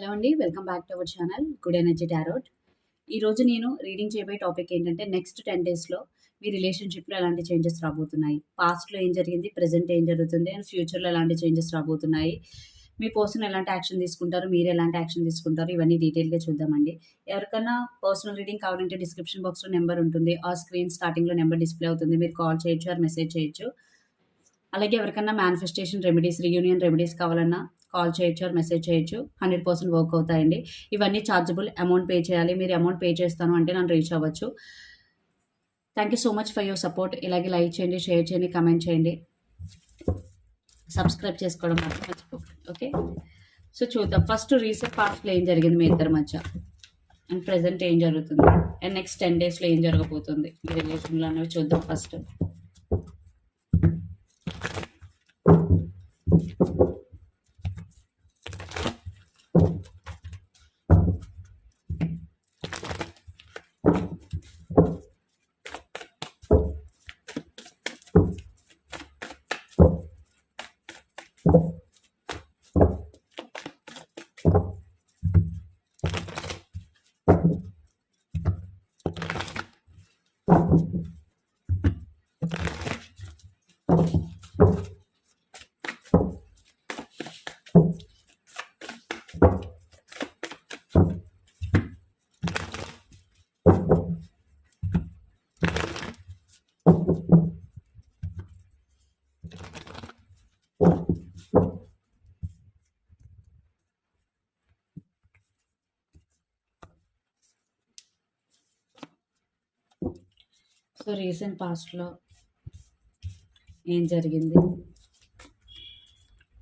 Hello అండి welcome back to our channel good energy tarot. ఈరోజు నేను రీడింగ్ చేయబోయే టాపిక్ ఏంటంటే నెక్స్ట్ టెన్ డేస్లో మీ రిలేషన్షిప్లో ఎలాంటి చేంజెస్ రాబోతున్నాయి? పాస్ట్లో ఏం జరిగింది ప్రజెంట్ ఏం జరుగుతుంది అండ్ ఫ్యూచర్లో ఎలాంటి చేంజెస్ రాబోతున్నాయి? మీ పర్సన్ ఎలాంటి యాక్షన్ తీసుకుంటారు మీరు ఎలాంటి యాక్షన్ తీసుకుంటారు ఇవన్నీ డీటెయిల్గా చూద్దామండి. ఎవరికైనా పర్సనల్ రీడింగ్ కావాలంటే డిస్క్రిప్షన్ బాక్స్లో నెంబర్ ఉంటుంది ఆ స్క్రీన్ స్టార్టింగ్లో నెంబర్ డిస్ప్లే అవుతుంది మీరు కాల్ చేయొచ్చు ఆర్ మెసేజ్ చేయొచ్చు. అలాగే ఎవరికైనా మేనిఫెస్టేషన్ రెమెడీస్ రియూనియన్ రెమెడీస్ కావాలన్నా కాల్ చేయొచ్చు ఆర్ మెసేజ్ చేయొచ్చు. హండ్రెడ్ పర్సెంట్ వర్క్ అవుతాయండి. ఇవన్నీ ఛార్జబుల్ అమౌంట్ పే చేయాలి. మీరు అమౌంట్ పే చేస్తాను అంటే నన్ను రీచ్ అవ్వచ్చు. Thank you so much for your support. ఇలాగే లైక్ చేయండి షేర్ చేయండి కమెంట్ చేయండి. సబ్స్క్రైబ్ చేసుకోవడం మాత్రం మర్చిపోకండి. ఓకే? సో చూద్దాం. ఫస్ట్ రీసెంట్ పాస్ట్లో ఏం జరిగింది మీ ఇద్దరి మధ్య? అండ్ ప్రజెంట్ ఏం జరుగుతుంది? అండ్ నెక్స్ట్ టెన్ డేస్లో ఏం జరగబోతుంది? మీ రిలేషన్లో అనేవి చూద్దాం ఫస్ట్. సో రీసెంట్ పాస్ట్లో ఏం జరిగింది?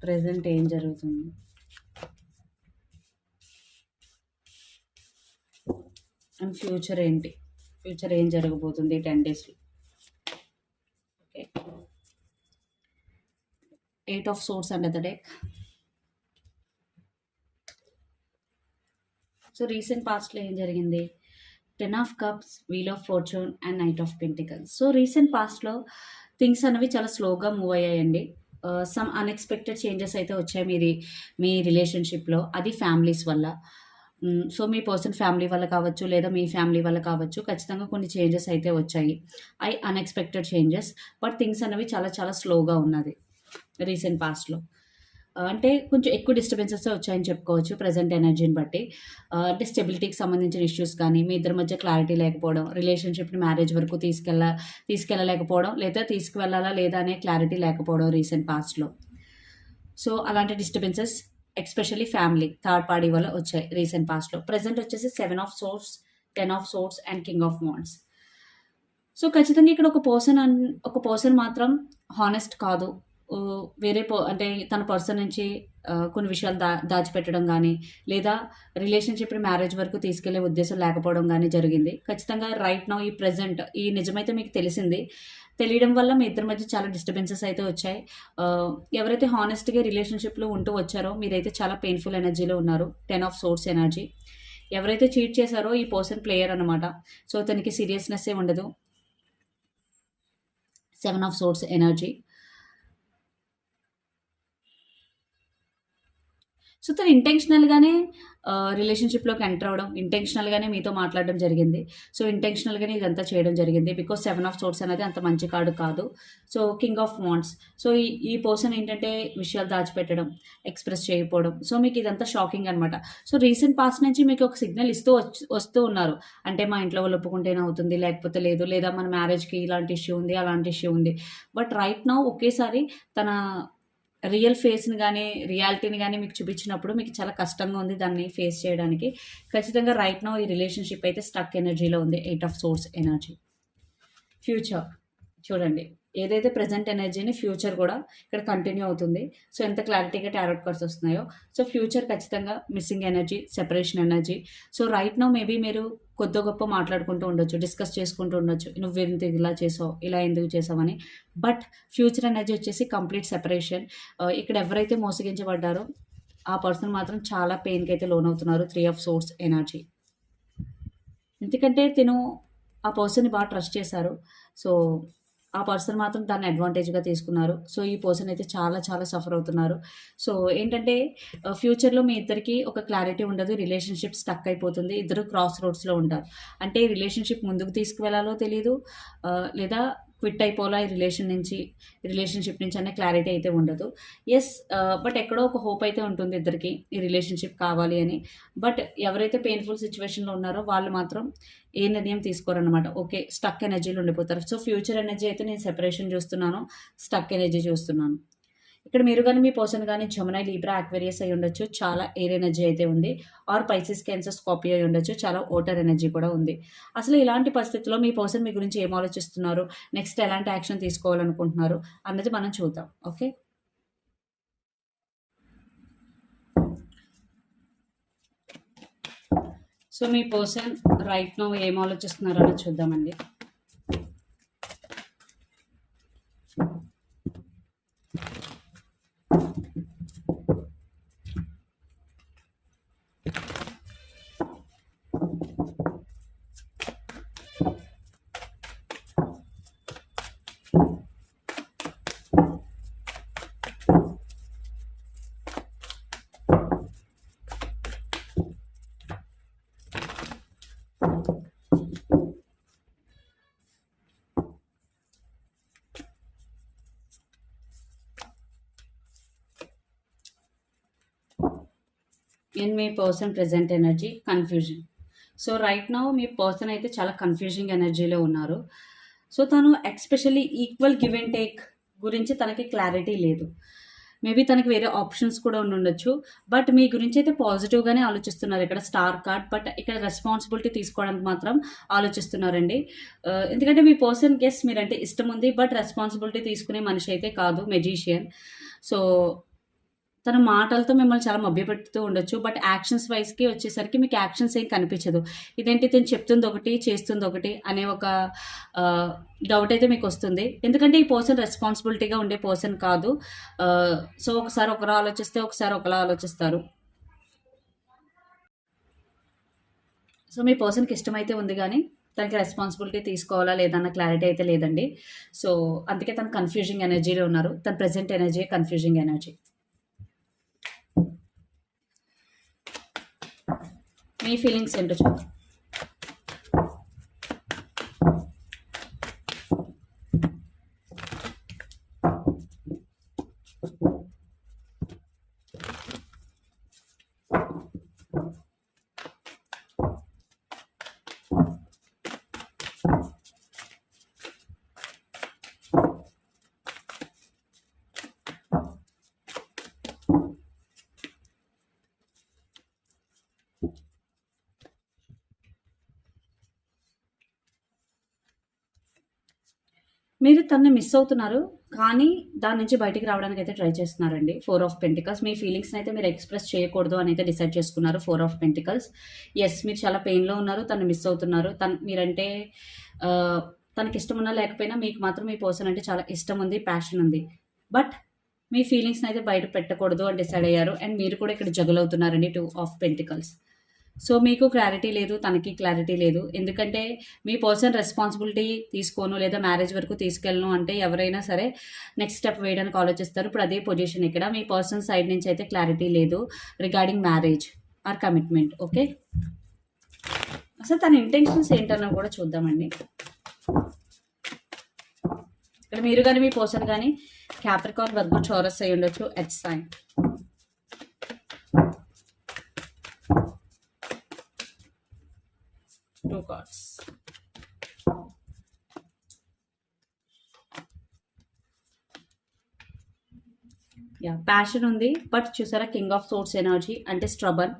ప్రజెంట్ ఏం జరుగుతుంది? అండ్ ఫ్యూచర్ ఏంటి? ఫ్యూచర్ ఏం జరగబోతుంది టెన్ డేస్లో? Okay. Eight of swords and the deck. So recent పాస్ట్లో ఏం జరిగింది? Ten of cups wheel of fortune and knight of pentacles. So recent పాస్ట్లో థింగ్స్ అనేవి చాలా స్లోగా మూవ్ అయ్యాయండి. సమ్ అన్ఎక్స్పెక్టెడ్ చేంజెస్ అయితే వచ్చాయి మీది మీ రిలేషన్షిప్లో. అది ఫ్యామిలీస్ వల్ల. సో మీ పర్సన్ ఫ్యామిలీ వల్ల కావచ్చు లేదా మీ ఫ్యామిలీ వల్ల కావచ్చు ఖచ్చితంగా కొన్ని చేంజెస్ అయితే వచ్చాయి. I unexpected changes but things అనేవి చాలా చాలా స్లోగా ఉన్నది రీసెంట్ పాస్ట్లో. అంటే కొంచెం ఎక్కువ డిస్టర్బెన్సెస్ వచ్చాయని చెప్పుకోవచ్చు ప్రజెంట్ ఎనర్జీని బట్టి. అంటే స్టెబిలిటీకి సంబంధించిన ఇష్యూస్ కానీ మీ ఇద్దరి మధ్య క్లారిటీ లేకపోవడం రిలేషన్షిప్ని మ్యారేజ్ వరకు తీసుకెళ్ళ తీసుకెళ్ళలేకపోవడం లేదా తీసుకువెళ్ళాలా లేదా అనే క్లారిటీ లేకపోవడం రీసెంట్ పాస్ట్లో సో అలాంటి disturbances especially family third party వల్ల వచ్చాయి రీసెంట్ పాస్ట్లో ప్రజెంట్ వచ్చేసి seven of swords ten of swords and king of wands so ఖచ్చితంగా ఇక్కడ ఒక పర్సన్ ఒక పర్సన్ మాత్రం హానెస్ట్ కాదు. వేరే పో అంటే తన పర్సన్ నుంచి కొన్ని విషయాలు దా దాచిపెట్టడం కానీ లేదా రిలేషన్షిప్ని మ్యారేజ్ వరకు తీసుకెళ్ళే ఉద్దేశం లేకపోవడం కానీ జరిగింది. ఖచ్చితంగా రైట్ నౌ ఈ ప్రజెంట్ ఈ నిజమైతే మీకు తెలిసింది. తెలియడం వల్ల మీ ఇద్దరి మధ్య చాలా డిస్టర్బెన్సెస్ అయితే వచ్చాయి. ఎవరైతే హానెస్ట్గా రిలేషన్షిప్లో ఉంటూ వచ్చారో మీరైతే చాలా పెయిన్ఫుల్ ఎనర్జీలో ఉన్నారు. టెన్ ఆఫ్ సోర్స్ ఎనర్జీ ఎవరైతే చీట్ చేశారో ఈ పర్సన్ ప్లేయర్ అనమాట సో తనకి సీరియస్నెస్సే ఉండదు. Seven of swords energy so తను ఇంటెన్షనల్గానే రిలేషన్షిప్లోకి ఎంటర్ అవ్వడం ఇంటెన్షనల్గానే మీతో మాట్లాడడం జరిగింది. సో ఇంటెన్షనల్గానే ఇదంతా చేయడం జరిగింది. బికాస్ సెవెన్ ఆఫ్ సోర్స్ అనేది అంత మంచి కార్డు కాదు. So king of wands so ఈ ఈ పర్సన్ ఏంటంటే విషయాలు దాచిపెట్టడం ఎక్స్ప్రెస్ చేయకపోవడం. సో మీకు ఇదంతా షాకింగ్ అనమాట సో రీసెంట్ పాస్ట్ నుంచి మీకు ఒక సిగ్నల్ ఇస్తూ వస్తూ ఉన్నారు. అంటే మా ఇంట్లో వాళ్ళు ఒప్పుకుంటేనే అవుతుంది లేకపోతే లేదు. లేదా మన మ్యారేజ్కి ఇలాంటి ఇష్యూ ఉంది అలాంటి ఇష్యూ ఉంది. బట్ రైట్ నౌ ఒకేసారి తన రియల్ ఫేస్ని కానీ రియాలిటీని కానీ మీకు చూపించినప్పుడు మీకు చాలా కష్టంగా ఉంది దాన్ని ఫేస్ చేయడానికి. ఖచ్చితంగా రైట్ నో ఈ రిలేషన్షిప్ అయితే స్టక్ ఎనర్జీలో ఉంది. Eight of swords energy. Future. చూడండి. ఏదైతే ప్రజెంట్ ఎనర్జీని ఫ్యూచర్ కూడా ఇక్కడ కంటిన్యూ అవుతుంది. సో ఎంత క్లారిటీగా టారోట్ కార్డ్స్ వస్తున్నాయో. సో ఫ్యూచర్ ఖచ్చితంగా missing energy separation energy. So right now maybe మీరు కొద్ది గొప్ప మాట్లాడుకుంటూ ఉండొచ్చు డిస్కస్ చేసుకుంటూ ఉండొచ్చు. నువ్వు ఎందుకు ఇలా చేసావు? ఇలా ఎందుకు చేసావని. బట్ ఫ్యూచర్ అనేది వచ్చేసి కంప్లీట్ సెపరేషన్. ఇక్కడ ఎవరైతే మోసగించబడ్డారో ఆ పర్సన్ మాత్రం చాలా పెయిన్కి అయితే లోన్ అవుతున్నారు త్రీ ఆఫ్ సోర్స్ ఎనర్జీ. ఎందుకంటే తిను ఆ పర్సన్ని బాగా ట్రస్ట్ చేశారు. సో ఆ పర్సన్ మాత్రం దాన్ని అడ్వాంటేజ్గా తీసుకున్నారు. సో ఈ పర్సన్ అయితే చాలా చాలా సఫర్ అవుతున్నారు. సో ఏంటంటే ఫ్యూచర్లో మీ ఇద్దరికి ఒక క్లారిటీ ఉండదు. రిలేషన్షిప్ స్టక్ అయిపోతుంది. ఇద్దరు క్రాస్ రోడ్స్లో ఉంటారు. అంటే రిలేషన్షిప్ ముందుకు తీసుకువెళ్ళాలో తెలియదు లేదా క్విట్ అయిపోలా ఈ రిలేషన్ నుంచి రిలేషన్షిప్ నుంచి అనే క్లారిటీ అయితే ఉండదు. ఎస్ బట్ ఎక్కడో ఒక హోప్ అయితే ఉంటుంది ఇద్దరికి ఈ రిలేషన్షిప్ కావాలి అని. బట్ ఎవరైతే పెయిన్ఫుల్ సిచ్యువేషన్లో ఉన్నారో వాళ్ళు మాత్రం ఏ నిర్ణయం తీసుకోరనమాట ఓకే స్టక్ ఎనర్జీలో ఉండిపోతారు. సో ఫ్యూచర్ ఎనర్జీ అయితే నేను సెపరేషన్ చూస్తున్నాను స్టక్ ఎనర్జీ చూస్తున్నాను. ఇక్కడ మీరు కానీ మీ పర్సన్ కానీ జమునై లీబ్రా అక్వేరియస్ అయి ఉండొచ్చు. చాలా ఎయిర్ ఎనర్జీ అయితే ఉంది. ఆర్ పైసిస్ క్యాన్సర్ స్కాపీ అయి ఉండొచ్చు. చాలా ఓటర్ ఎనర్జీ కూడా ఉంది. అసలు ఇలాంటి పరిస్థితుల్లో మీ పర్సన్ మీ గురించి ఏం ఆలోచిస్తున్నారు? నెక్స్ట్ ఎలాంటి యాక్షన్ తీసుకోవాలనుకుంటున్నారు? అన్నది మనం చూద్దాం. ఓకే? సో మీ పర్సన్ రైట్ నో ఏం ఆలోచిస్తున్నారో అని చూద్దామండి. In me person present energy confusion so right now me person అయితే చాలా కన్ఫ్యూజింగ్ ఎనర్జీలో ఉన్నారు. సో తను especially equal give and take గురించి తనకి క్లారిటీ లేదు. మేబీ తనకి వేరే ఆప్షన్స్ కూడా ఉండి ఉండొచ్చు. బట్ మీ గురించి అయితే పాజిటివ్గానే ఆలోచిస్తున్నారు. ఇక్కడ స్టార్ కార్డ్ బట్ ఇక్కడ రెస్పాన్సిబిలిటీ తీసుకోవడానికి మాత్రం ఆలోచిస్తున్నారండి. Uh, ఎందుకంటే మీ పర్సన్ గెస్ మీరంటే ఇష్టం ఉంది బట్ రెస్పాన్సిబిలిటీ తీసుకునే మనిషి అయితే కాదు మెజీషియన్ సో తన మాటలతో మిమ్మల్ని చాలా మభ్యపెడుతూ ఉండొచ్చు బట్ యాక్షన్స్ వైజ్కి వచ్చేసరికి మీకు యాక్షన్స్ ఏం కనిపించదు. ఇదేంటి తను చెప్తుంది ఒకటి చేస్తుంది ఒకటి అనే ఒక డౌట్ అయితే మీకు వస్తుంది. ఎందుకంటే ఈ పర్సన్ రెస్పాన్సిబిలిటీగా ఉండే పర్సన్ కాదు. సో ఒకసారి ఒకరు ఆలోచిస్తే ఒకసారి ఒకలా ఆలోచిస్తారు. సో మీ పర్సన్కి ఇష్టమైతే ఉంది కానీ తనకి రెస్పాన్సిబిలిటీ తీసుకోవాలా లేదన్న క్లారిటీ అయితే లేదండి. సో అందుకే తను కన్ఫ్యూజింగ్ ఎనర్జీలో ఉన్నారు. తన ప్రజెంట్ ఎనర్జీ కన్ఫ్యూజింగ్ ఎనర్జీ మీ ఫీలింగ్స్ ఏంటో చూద్దాం మీరు తనని మిస్ అవుతున్నారు కానీ దాని నుంచి బయటికి రావడానికి అయితే ట్రై చేస్తున్నారండి. ఫోర్ ఆఫ్ పెంటికల్స్ మీ ఫీలింగ్స్ని అయితే మీరు ఎక్స్ప్రెస్ చేయకూడదు అని అయితే డిసైడ్ చేసుకున్నారు ఫోర్ ఆఫ్ పెంటికల్స్ ఎస్ మీరు చాలా పెయిన్లో ఉన్నారు తను మిస్ అవుతున్నారు. తను మీరంటే తనకి ఇష్టం ఉన్నా లేకపోయినా మీకు మాత్రం మీ పర్సన్ అంటే చాలా ఇష్టం ఉంది ప్యాషన్ ఉంది. బట్ మీ ఫీలింగ్స్ని అయితే బయట పెట్టకూడదు అని డిసైడ్ అయ్యారు. అండ్ మీరు కూడా ఇక్కడ జగల్ అవుతున్నారండి టూ ఆఫ్ పెంటికల్స్ సో మీకు క్లారిటీ లేదు తనకి క్లారిటీ లేదు. ఎందుకంటే మీ పర్సన్ రెస్పాన్సిబిలిటీ తీసుకోను లేదా మ్యారేజ్ వరకు తీసుకెళ్ళను అంటే ఎవరైనా సరే నెక్స్ట్ స్టెప్ వేయడానికి ఆలోచిస్తారు. ఇప్పుడు అదే పొజిషన్ ఇక్కడ. మీ పర్సన్ సైడ్ నుంచి అయితే క్లారిటీ లేదు regarding marriage or commitment okay అసలు తన ఇంటెన్షన్స్ ఏంటన్నా కూడా చూద్దామండి. ఇక్కడ మీరు కానీ మీ పర్సన్ కానీ క్యాప్రికాన్ వర్గం చోరస్ అయి ఉండొచ్చు at sign two cards. Yeah passion ఉంది బట్ చూసారా కింగ్ ఆఫ్ సోర్స్ ఎనర్జీ అంటే stubborn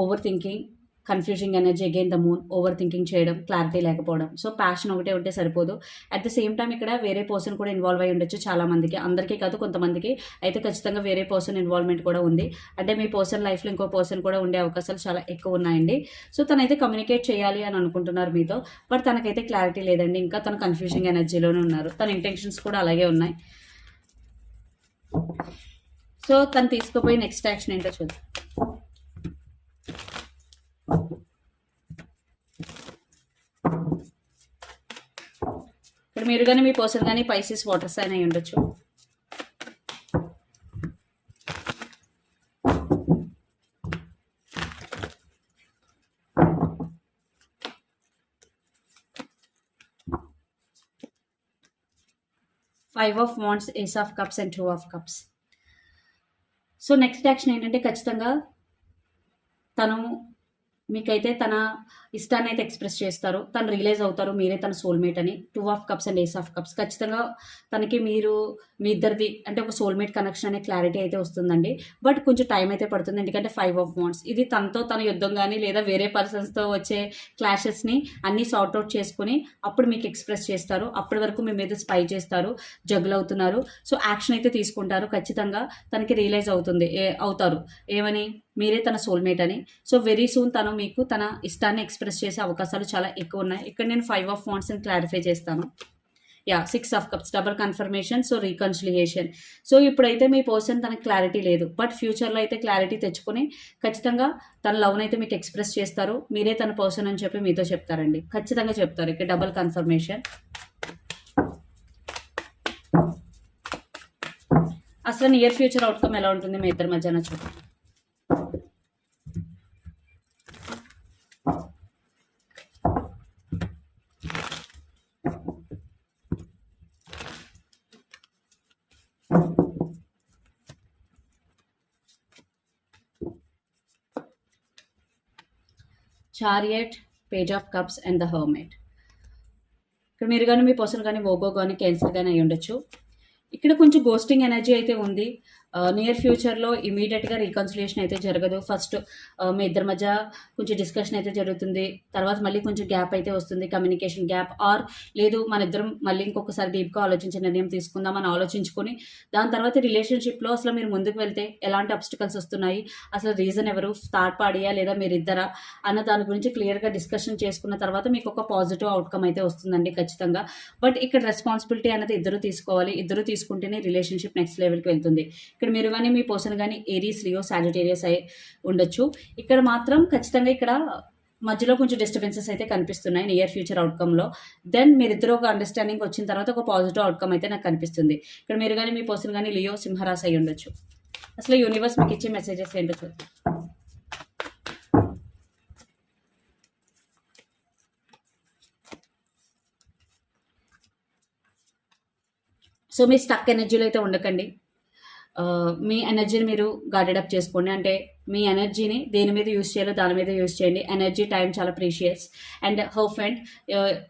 over thinking confusing energy again the moon over thinking చేయడం క్లారిటీ లేకపోవడం. సో ప్యాషన్ ఒకటే ఉంటే సరిపోదు. అట్ ద సేమ్ టైం ఇక్కడ వేరే పర్సన్ కూడా ఇన్వాల్వ్ అయి ఉండొచ్చు చాలా మందికి అందరికీ కాదు కొంతమందికి. అయితే ఖచ్చితంగా వేరే పర్సన్ ఇన్వాల్వ్మెంట్ కూడా ఉంది. అంటే మీ పర్సన్ లైఫ్లో ఇంకో పర్సన్ కూడా ఉండే అవకాశాలు చాలా ఎక్కువ ఉన్నాయండి. సో తనైతే కమ్యూనికేట్ చేయాలి అని అనుకుంటున్నారు మీతో. బట్ తనకైతే క్లారిటీ లేదండి. ఇంకా తను కన్ఫ్యూజింగ్ ఎనర్జీలోనే ఉన్నారు. తన ఇంటెన్షన్స్ కూడా అలాగే ఉన్నాయి. సో తను తీసుకుపోయి నెక్స్ట్ యాక్షన్ ఏంటో చూద్దాం. మీరు కానీ మీ పర్సన్ కానీ పైసెస్ వాటర్ సైన్ అయి ఉండొచ్చు. Five of wands ace of cups and two of cups so next action ఏంటంటే ఖచ్చితంగా తను మీకైతే తన ఇష్టాన్ని అయితే ఎక్స్ప్రెస్ చేస్తారు తను రియలైజ్ అవుతారు మీరే తన సోల్మేట్ అని. Two of cups and ace of cups ఖచ్చితంగా తనకి మీరు మీ ఇద్దరిది అంటే ఒక సోల్మేట్ కనెక్షన్ అనే క్లారిటీ అయితే వస్తుందండి. బట్ కొంచెం టైం అయితే పడుతుంది ఎందుకంటే ఫైవ్ ఆఫ్ వాన్స్ ఇది తనతో తన యుద్ధం కానీ లేదా వేరే పర్సన్స్తో వచ్చే క్లాషెస్ని అన్నీ సార్ట్అవుట్ చేసుకుని అప్పుడు మీకు ఎక్స్ప్రెస్ చేస్తారు. అప్పటి వరకు మీ మీద స్పై చేస్తారు జగులు అవుతున్నారు. సో యాక్షన్ అయితే తీసుకుంటారు. ఖచ్చితంగా తనకి రియలైజ్ అవుతుంది ఏ అవుతారు. ఏమని? మీరే తన సోల్మేట్ అని. సో వెరీ సూన్ తను మీకు తన ఇష్టాన్ని ఎక్స్ప్రెస్ చేసే అవకాశాలు చాలా ఎక్కువ ఉన్నాయి. ఇక్కడ నేను ఫైవ్ ఆఫ్ వాంట్స్ని క్లారిఫై చేస్తాను. Yeah six of cups double confirmation so reconciliation so ఇప్పుడైతే మీ పర్సన్ తనకు క్లారిటీ లేదు. బట్ ఫ్యూచర్లో అయితే క్లారిటీ తెచ్చుకొని ఖచ్చితంగా తన లవ్ని అయితే మీకు ఎక్స్ప్రెస్ చేస్తారు. మీరే తన పర్సన్ అని చెప్పి మీతో చెప్తారండి. ఖచ్చితంగా చెప్తారు. ఇక్కడ డబల్ కన్ఫర్మేషన్ అసలు నియర్ ఫ్యూచర్ అవుట్కమ్ ఎలా ఉంటుంది మీ ఇద్దరి మధ్యన చూడండి chariot page of cups and the hermit. ఇక్కడ మీరు కానీ మీ పర్సన్ కానీ ఓగో కానీ క్యాన్సర్ కానీ అయి ఉండొచ్చు ఇక్కడ కొంచెం గోస్టింగ్ ఎనర్జీ అయితే ఉంది. నియర్ ఫ్యూచర్లో ఇమీడియట్గా రీకన్సిలేషన్ అయితే జరగదు. ఫస్ట్ మీ ఇద్దరి మధ్య కొంచెం డిస్కషన్ అయితే జరుగుతుంది. తర్వాత మళ్ళీ కొంచెం గ్యాప్ అయితే వస్తుంది. కమ్యూనికేషన్ గ్యాప్ ఆర్ లేదు మన ఇద్దరం మళ్ళీ ఇంకొకసారి డీప్గా ఆలోచించే నిర్ణయం తీసుకుందాం అని ఆలోచించుకొని దాని తర్వాత రిలేషన్షిప్లో అసలు మీరు ముందుకు వెళ్తే ఎలాంటి అబ్స్టికల్స్ వస్తున్నాయి? అసలు రీజన్ ఎవరు? థర్డ్ పార్టీయా లేదా మీరు ఇద్దరా అన్న దాని గురించి క్లియర్గా డిస్కషన్ చేసుకున్న తర్వాత మీకు ఒక పాజిటివ్ అవుట్కమ్ అయితే వస్తుందండి ఖచ్చితంగా. బట్ ఇక్కడ రెస్పాన్సిబిలిటీ అనేది ఇద్దరు తీసుకోవాలి. ఇద్దరు తీసుకుంటేనే రిలేషన్షిప్ నెక్స్ట్ లెవెల్కి వెళ్తుంది. ఇక్కడ మీరు కానీ మీ పర్సన్ కానీ ఏరీస్ లియో సాజిటేరియస్ అయి ఉండొచ్చు. ఇక్కడ మాత్రం ఖచ్చితంగా ఇక్కడ మధ్యలో కొంచెం డిస్టర్బెన్సెస్ అయితే కనిపిస్తున్నాయి నియర్ ఫ్యూచర్ అవుట్కమ్లో దెన్ మీరిద్దరు ఒక అండర్స్టాండింగ్ వచ్చిన తర్వాత ఒక పాజిటివ్ అవుట్కమ్ అయితే నాకు కనిపిస్తుంది. ఇక్కడ మీరు కానీ మీ పర్సన్ కానీ లియో సింహరాస్ అయి ఉండొచ్చు. అసలు యూనివర్స్ మీకు ఇచ్చే మెసేజెస్ ఏంటో చూద్దాం. సో మీ స్టక్ ఎనర్జీలో అయితే ఉండకండి. మీ ఎనర్జీని మీరు గార్డెడప్ చేసుకోండి. అంటే మీ ఎనర్జీని దేని మీద యూస్ చేయాలో దాని మీద యూస్ చేయండి. ఎనర్జీ టైం చాలా ప్రీషియస్ అండ్ హౌ అండ్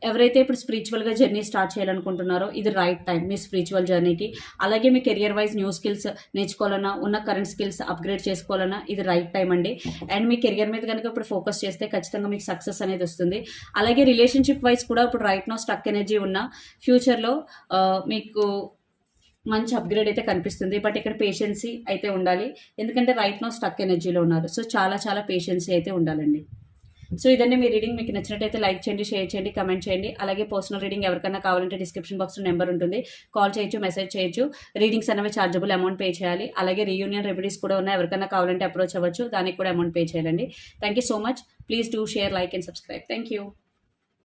ఎవరైతే ఇప్పుడు స్పిరిచువల్గా జర్నీ స్టార్ట్ చేయాలనుకుంటున్నారో ఇది రైట్ టైం మీ స్పిరిచువల్ జర్నీకి అలాగే మీ కెరియర్ వైజ్ న్యూ స్కిల్స్ నేర్చుకోవాలన్నా ఉన్న కరెంట్ స్కిల్స్ అప్గ్రేడ్ చేసుకోవాలన్నా ఇది రైట్ టైం అండి. అండ్ మీ కెరియర్ మీద కనుక ఇప్పుడు ఫోకస్ చేస్తే ఖచ్చితంగా మీకు సక్సెస్ అనేది వస్తుంది. అలాగే రిలేషన్షిప్ వైజ్ కూడా ఇప్పుడు రైట్ నో స్టక్ ఎనర్జీ ఉన్న ఫ్యూచర్లో మీకు మంచి అప్గ్రేడ్ అయితే కనిపిస్తుంది. బట్ ఇక్కడ పేషెన్సీ అయితే ఉండాలి. ఎందుకంటే రైట్ నో స్టక్ ఎనర్జీలో ఉన్నారు. సో చాలా చాలా పేషెన్సీ అయితే ఉండాలండి. సో ఇదండి మీ రీడింగ్ మీకు నచ్చినట్టయితే లైక్ చేయండి షేర్ చేయండి కమెంట్ చేయండి. అలాగే పర్సనల్ రీడింగ్ ఎవరికైనా కావాలంటే డిస్క్రిప్షన్ బాక్స్లో నెంబర్ ఉంటుంది. కాల్ చేయొచ్చు మెసేజ్ చేయొచ్చు. రీడింగ్స్ అనేవి చార్జబుల్ అమౌంట్ పే చేయాలి. అలాగే రీయూనియన్ రెమెడీస్ కూడా ఉన్నాయి ఎవరికైనా కావాలంటే అప్రోచ్ అవ్వచ్చు. దానికి కూడా అమౌంట్ పే చేయాలండి. Thank you so much please do share like and subscribe thank you